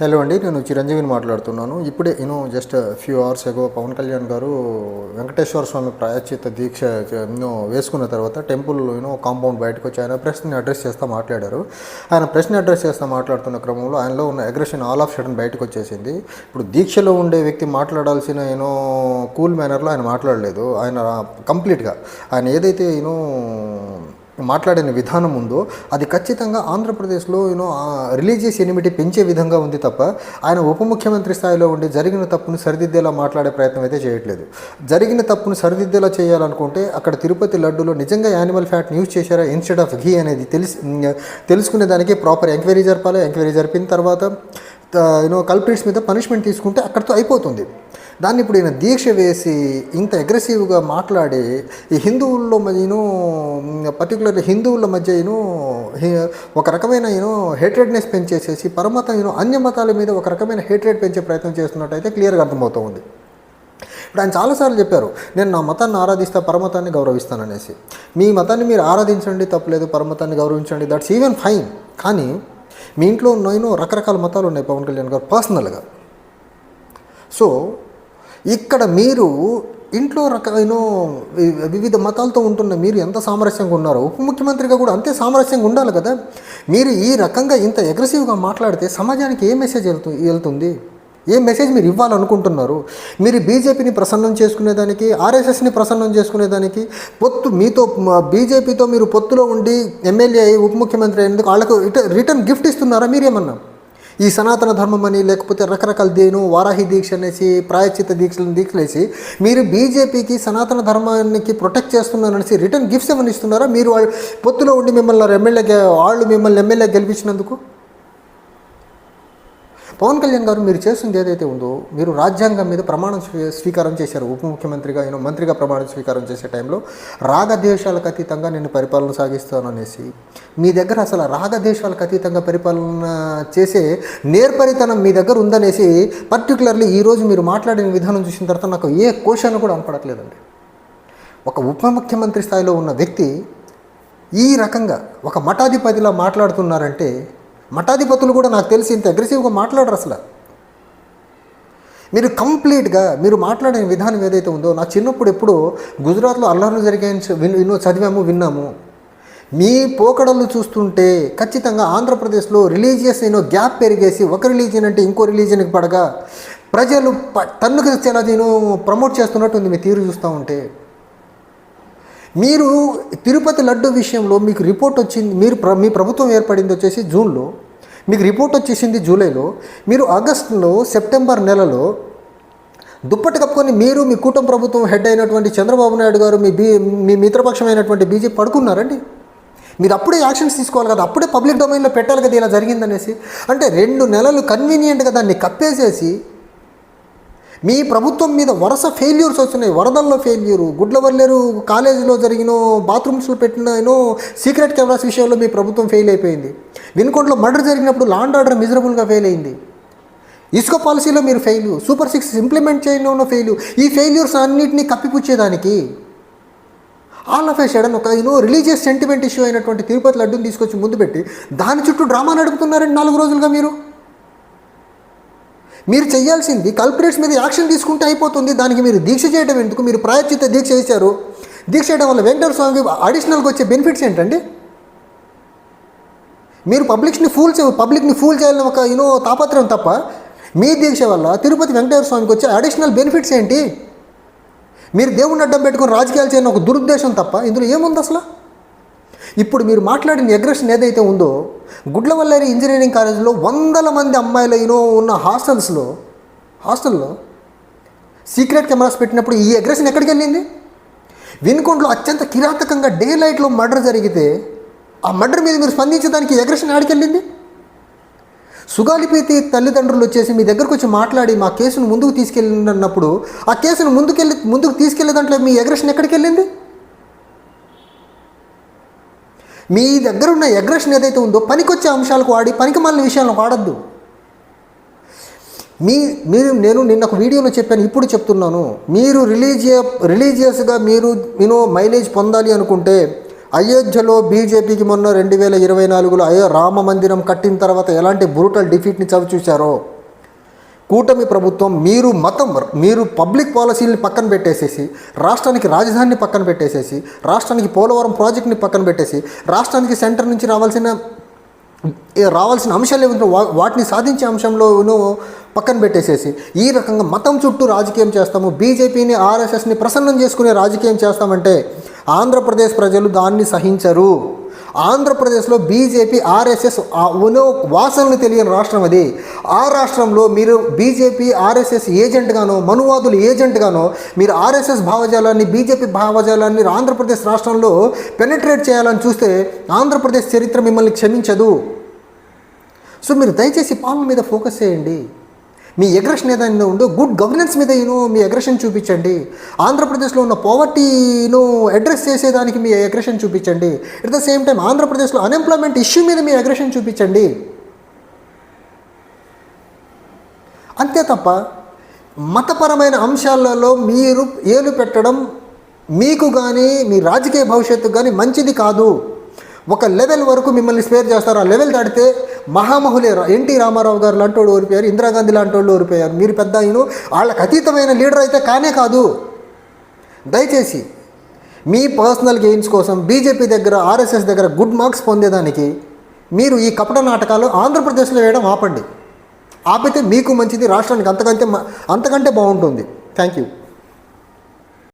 Hello అండి నేను చిరంజీవిని మాట్లాడుతున్నాను. ఇప్పుడే నేను just few hours ago Pawan Kalyan garu Venkateswara Swamy ప్రాయశ్చిత్త దీక్ష ఎన్నో వేసుకున్న తర్వాత టెంపుల్ యూనో కాంపౌండ్ బయటకు వచ్చి ఆయన ప్రెస్ని అడ్రస్ చేస్తూ మాట్లాడారు. ఆయన ప్రెస్ని అడ్రస్ చేస్తూ మాట్లాడుతున్న క్రమంలో ఆయనలో ఉన్న అగ్రెషన్ ఆల్ ఆఫ్ సడన్ బయటకు వచ్చేసింది. ఇప్పుడు దీక్షలో ఉండే వ్యక్తి మాట్లాడాల్సిన యూనో కూల్ మేనర్లో ఆయన మాట్లాడలేదు. ఆయన కంప్లీట్గా ఆయన ఏదైతే యూనో మాట్లాడిన విధానం ఉందో అది ఖచ్చితంగా ఆంధ్రప్రదేశ్లో యూనో రిలీజియస్ ఎనిమిటీ పెంచే విధంగా ఉంది తప్ప ఆయన ఉప ముఖ్యమంత్రి స్థాయిలో ఉండి జరిగిన తప్పును సరిదిద్దేలా మాట్లాడే ప్రయత్నం అయితే చేయట్లేదు. జరిగిన తప్పును సరిదిద్దేలా చేయాలనుకుంటే అక్కడ తిరుపతి లడ్డూలో నిజంగా యానిమల్ ఫ్యాట్ యూజ్ చేశారా ఇన్స్టెడ్ ఆఫ్ ఘీ అనేది తెలిసి తెలుసుకునే దానికి ప్రాపర్ ఎంక్వైరీ జరపాలి ఎంక్వైరీ జరిపిన తర్వాత యూనో కల్ప్రిట్స్ మీద పనిష్మెంట్ తీసుకుంటే అక్కడితో అయిపోతుంది. దాన్ని ఇప్పుడు ఈయన దీక్ష వేసి ఇంత అగ్రెసివ్గా మాట్లాడి ఈ హిందువుల్లో మధ్యను పర్టికులర్లీ హిందువుల మధ్య ఈయన ఒక రకమైన యూనో హేట్రెడ్నెస్ పెంచేసేసి పరమత యూనో అన్య మతాల మీద ఒక రకమైన హేట్రెడ్ పెంచే ప్రయత్నం చేస్తున్నట్టయితే క్లియర్గా అర్థమవుతూ ఉంది ఇప్పుడు ఆయన చాలాసార్లు చెప్పారు నేను నా మతాన్ని ఆరాధిస్తా పరమతాన్ని గౌరవిస్తాననేసి. మీ మతాన్ని మీరు ఆరాధించండి తప్పలేదు పరమతాన్ని గౌరవించండి దట్స్ ఈవెన్ ఫైన్ కానీ మీ ఇంట్లో నేను రకరకాల మతాలు ఉన్నాయి పవన్ కళ్యాణ్ గారు పర్సనల్గా సో ఇక్కడ మీరు ఇంట్లో రకమైన వివిధ మతాలతో ఉంటున్న మీరు ఎంత సామరస్యంగా ఉన్నారో ఉప ముఖ్యమంత్రిగా కూడా అంతే సామరస్యంగా ఉండాలి కదా. మీరు ఈ రకంగా ఇంత అగ్రెసివ్గా మాట్లాడితే సమాజానికి ఏ మెసేజ్ వెళ్తు వెళ్తుంది? ఏ మెసేజ్ మీరు ఇవ్వాలనుకుంటున్నారు? మీరు బీజేపీని ప్రసన్నం చేసుకునేదానికి ఆర్ఎస్ఎస్ని ప్రసన్నం చేసుకునేదానికి పొత్తు మీతో బీజేపీతో మీరు పొత్తులో ఉండి ఎమ్మెల్యే అయ్యి ఉప ముఖ్యమంత్రి అయినందుకు వాళ్ళకు రిటర్న్ గిఫ్ట్ ఇస్తున్నారా మీరేమన్నా? ఈ సనాతన ధర్మం అని లేకపోతే రకరకాల దేను వారాహి దీక్ష అనేసి ప్రాయచిత దీక్షలను దీక్షలేసి మీరు బీజేపీకి సనాతన ధర్మానికి ప్రొటెక్ట్ చేస్తున్నారనేసి రిటర్న్ గిఫ్ట్స్ ఏమైనా ఇస్తున్నారా? మీరు వాళ్ళు పొత్తులో ఉండి మిమ్మల్ని ఎమ్మెల్యే వాళ్ళు మిమ్మల్ని ఎమ్మెల్యే గెలిపించినందుకు? పవన్ కళ్యాణ్ గారు మీరు చేస్తుంది ఏదైతే ఉందో మీరు రాజ్యాంగం మీద ప్రమాణం స్వీ- స్వీకారం చేశారు ఉప ముఖ్యమంత్రిగా నేను మంత్రిగా ప్రమాణం స్వీకారం చేసే టైంలో రాగద్వేషాలకు అతీతంగా నేను పరిపాలన సాగిస్తాననేసి మీ దగ్గర అసలు రాగద్వేషాలకు అతీతంగా పరిపాలన చేసే నేర్పరితనం మీ దగ్గర ఉందనేసి పర్టికులర్లీ ఈరోజు మీరు మాట్లాడిన విధానం చూసిన తర్వాత నాకు ఏ క్వశ్చన్ కూడా అనపడట్లేదండి. ఒక ఉప ముఖ్యమంత్రి స్థాయిలో ఉన్న వ్యక్తి ఈ రకంగా ఒక మఠాధిపతిలా మాట్లాడుతున్నారంటే మఠాధిపతులు కూడా నాకు తెలిసి ఇంత అగ్రెసివ్గా మాట్లాడరు అసలు. మీరు కంప్లీట్గా మీరు మాట్లాడే విధానం ఏదైతే ఉందో నా చిన్నప్పుడు ఎప్పుడు గుజరాత్లో అల్లర్లు జరిగాయని విన్నో చదివాము విన్నాము. మీ పోకడలు చూస్తుంటే ఖచ్చితంగా ఆంధ్రప్రదేశ్లో రిలీజియస్ ఏనో గ్యాప్ పెరిగేసి ఒక రిలీజియన్ అంటే ఇంకో రిలీజియన్కి పడగా ప్రజలు ప తన్నుకు తెచ్చేలా నేను ప్రమోట్ చేస్తున్నట్టు ఉంది మీ తీరు చూస్తూ ఉంటే. మీరు తిరుపతి లడ్డు విషయంలో మీకు రిపోర్ట్ వచ్చింది మీరు మీ ప్రభుత్వం ఏర్పడింది వచ్చేసి జూన్లో మీకు రిపోర్ట్ వచ్చేసింది జూలైలో మీరు ఆగస్టులో సెప్టెంబర్ నెలలో దుప్పటి కప్పుకొని మీరు మీ కూటమి ప్రభుత్వం హెడ్ అయినటువంటి చంద్రబాబు నాయుడు గారు మీ బీ మీ మిత్రపక్షమైనటువంటి బీజేపీ పడుకున్నారండి? మీరు అప్పుడే యాక్షన్స్ తీసుకోవాలి కదా అప్పుడే పబ్లిక్ డొమైన్లో పెట్టాలి కదా ఇలా జరిగిందనేసి. అంటే రెండు నెలలు కన్వీనియంట్గా దాన్ని కప్పేసేసి మీ ప్రభుత్వం మీద వరుస ఫెయిల్యూర్స్ వస్తున్నాయి. వరదల్లో ఫెయిల్యూరు గుడ్లవల్లేరు కాలేజీలో జరిగిన బాత్రూమ్స్లో పెట్టిన ఏనో సీక్రెట్ కెమెరాస్ విషయంలో మీ ప్రభుత్వం ఫెయిల్ అయిపోయింది. వినుకొండలో మర్డర్ జరిగినప్పుడు లాండ్ ఆర్డర్ మిజరబుల్గా ఫెయిల్ అయింది. ఇసుక పాలసీలో మీరు ఫెయిల్ సూపర్ సిక్స్ ఇంప్లిమెంట్ చేయడంలో ఫెయిల్ ఈ ఫెయిల్యూర్స్ అన్నింటినీ కప్పిపుచ్చేదానికి ఆల్ ఆఫ్ ఏ సడన్ ఒక you know religious sentiment issue అయినటువంటి తిరుపతి లడ్డూని తీసుకొచ్చి ముందు పెట్టి దాని చుట్టూ డ్రామా నడుపుతున్నారండి నాలుగు రోజులుగా మీరు? మీరు చేయాల్సింది కల్పరేట్స్ మీద యాక్షన్ తీసుకుంటే అయిపోతుంది. దానికి మీరు దీక్ష చేయడం ఎందుకు? మీరు ప్రాయచిత దీక్ష చేశారు. దీక్ష చేయడం వల్ల వెంకటేశ్వర స్వామికి అడిషనల్గా వచ్చే బెనిఫిట్స్ ఏంటండి? మీరు పబ్లిక్స్ని ఫూల్ చే పబ్లిక్ని ఫూల్ చేయాలని ఒక యూనో తాపత్రయం తప్ప మీ దీక్ష వల్ల తిరుపతి వెంకటేశ్వర స్వామికి వచ్చే అడిషనల్ బెనిఫిట్స్ ఏంటి? మీరు దేవుడిని అడ్డం పెట్టుకుని రాజకీయాలు చేయని ఒక దురుద్దేశం తప్ప ఇందులో ఏముంది అసలు? ఇప్పుడు మీరు మాట్లాడిన అగ్రెషన్ ఏదైతే ఉందో గుడ్లవల్లేరి ఇంజనీరింగ్ కాలేజీలో వందల మంది అమ్మాయిలు యూనో ఉన్న హాస్టల్స్లో హాస్టల్లో సీక్రెట్ కెమెరాస్ పెట్టినప్పుడు ఈ అగ్రెషన్ ఎక్కడికి వెళ్ళింది? వినుకొండలో అత్యంత కిరాతకంగా డే లైట్లో మర్డర్ జరిగితే ఆ మర్డర్ మీద మీరు స్పందించడానికి అగ్రెషన్ ఎక్కడికి వెళ్ళింది? సుగాలిపేతి తల్లిదండ్రులు వచ్చేసి మీ దగ్గరకు వచ్చి మాట్లాడి మా కేసును ముందుకు తీసుకెళ్ళినప్పుడు ఆ కేసును ముందుకెళ్ళి ముందుకు తీసుకెళ్ళే దాంట్లో మీ అగ్రెషన్ ఎక్కడికి వెళ్ళింది? మీ దగ్గర ఉన్న అగ్రెషన్ ఏదైతే ఉందో పనికొచ్చే అంశాలకు వాడి పనికి మాలిన విషయాలను వాడద్దు. మీ మీరు నేను నిన్న ఒక వీడియోలో చెప్పాను ఇప్పుడు చెప్తున్నాను. మీరు రిలీజియ రిలీజియస్గా మీరు యూనో మైలేజ్ పొందాలి అనుకుంటే అయోధ్యలో బీజేపీకి మొన్న రెండు వేల ఇరవై నాలుగులో అయో రామ మందిరం కట్టిన తర్వాత ఎలాంటి బ్రూటల్ డిఫీట్ని చవిచూశారో కూటమి ప్రభుత్వం మీరు మతం మీరు పబ్లిక్ పాలసీని పక్కన పెట్టేసేసి రాష్ట్రానికి రాజధానిని పక్కన పెట్టేసేసి రాష్ట్రానికి పోలవరం ప్రాజెక్ట్ని పక్కన పెట్టేసి రాష్ట్రానికి సెంటర్ నుంచి రావాల్సిన రావాల్సిన అంశాలు ఏమిటో వా- వాటిని సాధించే అంశంలోనూ పక్కన పెట్టేసేసి ఈ రకంగా మతం చుట్టూ రాజకీయం చేస్తాము బీజేపీని ఆర్ఎస్ఎస్ని ప్రసన్నం చేసుకునే రాజకీయం చేస్తామంటే ఆంధ్రప్రదేశ్ ప్రజలు దాన్ని సహించరు. ఆంధ్రప్రదేశ్లో బీజేపీ ఆర్ఎస్ఎస్ ఉనో వాసనలు తెలియని రాష్ట్రం అది. ఆ రాష్ట్రంలో మీరు బీజేపీ ఆర్ఎస్ఎస్ ఏజెంట్గానో మనువాదులు ఏజెంట్గానో మీరు ఆర్ఎస్ఎస్ భావజాలాన్ని బీజేపీ భావజాలాన్ని ఆంధ్రప్రదేశ్ రాష్ట్రంలో పెనిట్రేట్ చేయాలని చూస్తే ఆంధ్రప్రదేశ్ చరిత్ర మిమ్మల్ని క్షమించదు. సో మీరు దయచేసి పాలన మీద ఫోకస్ చేయండి. మీ అగ్రెషన్ ఏదైనా ఉందో గుడ్ గవర్నెన్స్ మీద యూనో మీ అగ్రెషన్ చూపించండి. ఆంధ్రప్రదేశ్లో ఉన్న పావర్టీను అడ్రస్ చేసేదానికి మీ అగ్రెషన్ చూపించండి. ఎట్ ద సేమ్ టైం ఆంధ్రప్రదేశ్లో అన్ఎంప్లాయ్మెంట్ ఇష్యూ మీద మీ అగ్రెషన్ చూపించండి. అంతే తప్ప మతపరమైన అంశాలలో మీరు ఏలు పెట్టడం మీకు కానీ మీ రాజకీయ భవిష్యత్తుకు కానీ మంచిది కాదు. ఒక లెవెల్ వరకు మిమ్మల్ని స్పేర్ చేస్తారు. ఆ లెవెల్ దాటితే మహామహులే ఎన్టీ రామారావు గారు లాంటి వాళ్ళు ఓడిపోయారు ఇందిరాగాంధీ లాంటి వాళ్ళు ఓడిపోయారు. మీరు పెద్ద అయిన వాళ్ళకి అతీతమైన లీడర్ అయితే కానే కాదు. దయచేసి మీ పర్సనల్ గెయిన్స్ కోసం బీజేపీ దగ్గర ఆర్ఎస్ఎస్ దగ్గర గుడ్ మార్క్స్ పొందేదానికి మీరు ఈ కపట నాటకాలు ఆంధ్రప్రదేశ్లో వేయడం ఆపండి. ఆపితే మీకు మంచిది రాష్ట్రానికి అంతకంటే అంతకంటే బాగుంటుంది. Thank you